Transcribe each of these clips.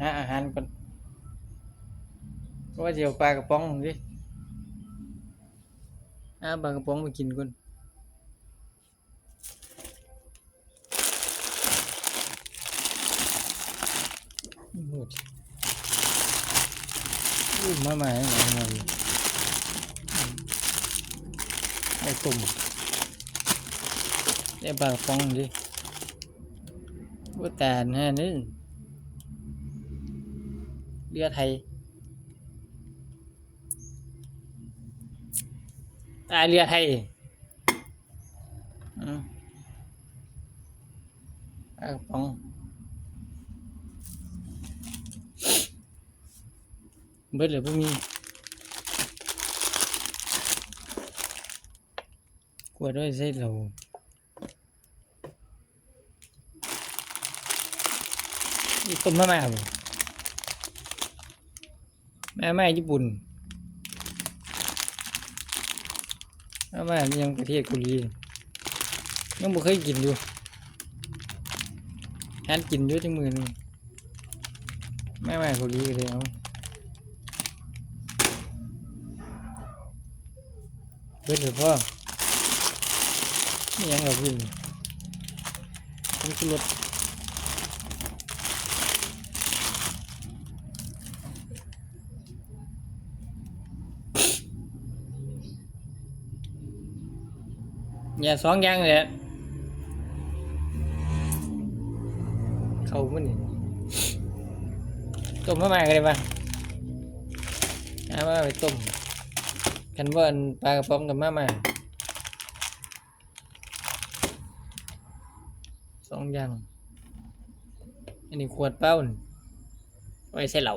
หาอาหารก่อนว่าเจะเอาปลากระป๋องดิหาปลากระป๋องมากินก่อนโอ้ยอุ้ยมาใหม่มาใหม่ไอ้ตุ่มไอ้ปลากระป๋องดิว่าแต่แน่นี่ เรือไทยตายเรือไทยอืมปลากระป๋องเบิดเลยพวกนี้กลัวด้วยใส่เราอีต้มมาม่าบ่ แม่แม่ญี่ปุ่นอามายังประเทศเกาหลียังบ่เคยกินอยู่หันกินอยู่จังมือนึงแม่แม่เกาหลีเลยเอาเบิดเลยพ่อนี่ยังเรากินผมกินรส อย่าสองอย่างเลยเข้ามันนี่ต้มมาม่ากันเลยป่ะเอามาไปต้มกันว่าอันปลากระป๋องกับมาม่าสองอย่าง อันนี้ขวดเป้านี่ไว้ใส่เหล้า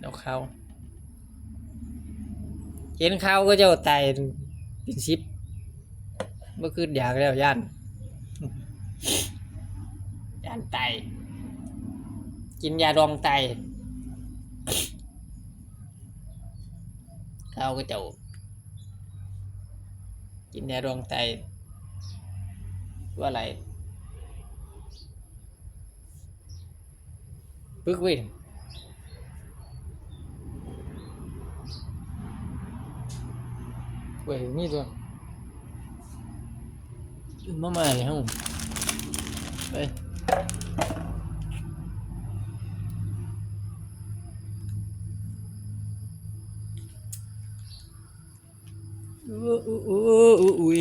เหล้าขาว เห็นข้าวก็จะเอาตายเป็นสิบเมื่อคืนอยากแล้วย่านย่านตกินยาดองไตายข้าก็จะเอากินยาดองไตว่าอะไรปึกเว้ย เว้ยนี่ตัวมาใหม่ฮะไปอู้อู้อู้อู้อุ้ย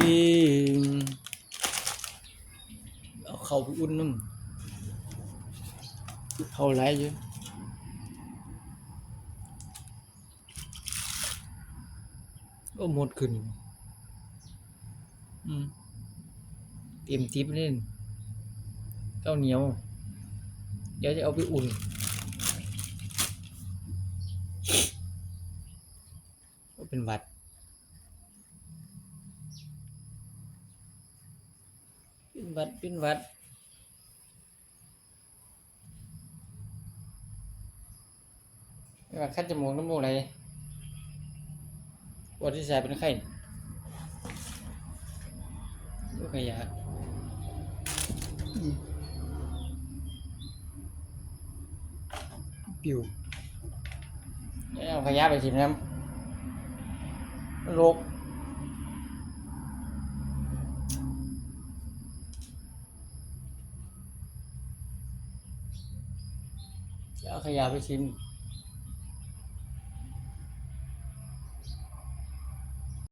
เอาเข้าไปอุ่นน้ำเข้าไรอยู่ ก็หมดขึ้น อืมเตรียมทิปเล่นข้าวเหนียว เดี๋ยวจะเอาไปอุ่น ก็เป็นหวัดเป็นหวัดเป็นหวัดไม่ว่าคัดจมูกน้ำมูกอะไรป วดที่แสบเป็นไข้ลูกขยะปิวเอาขยะไปกินน้ำโรคเอาขยะไปชิม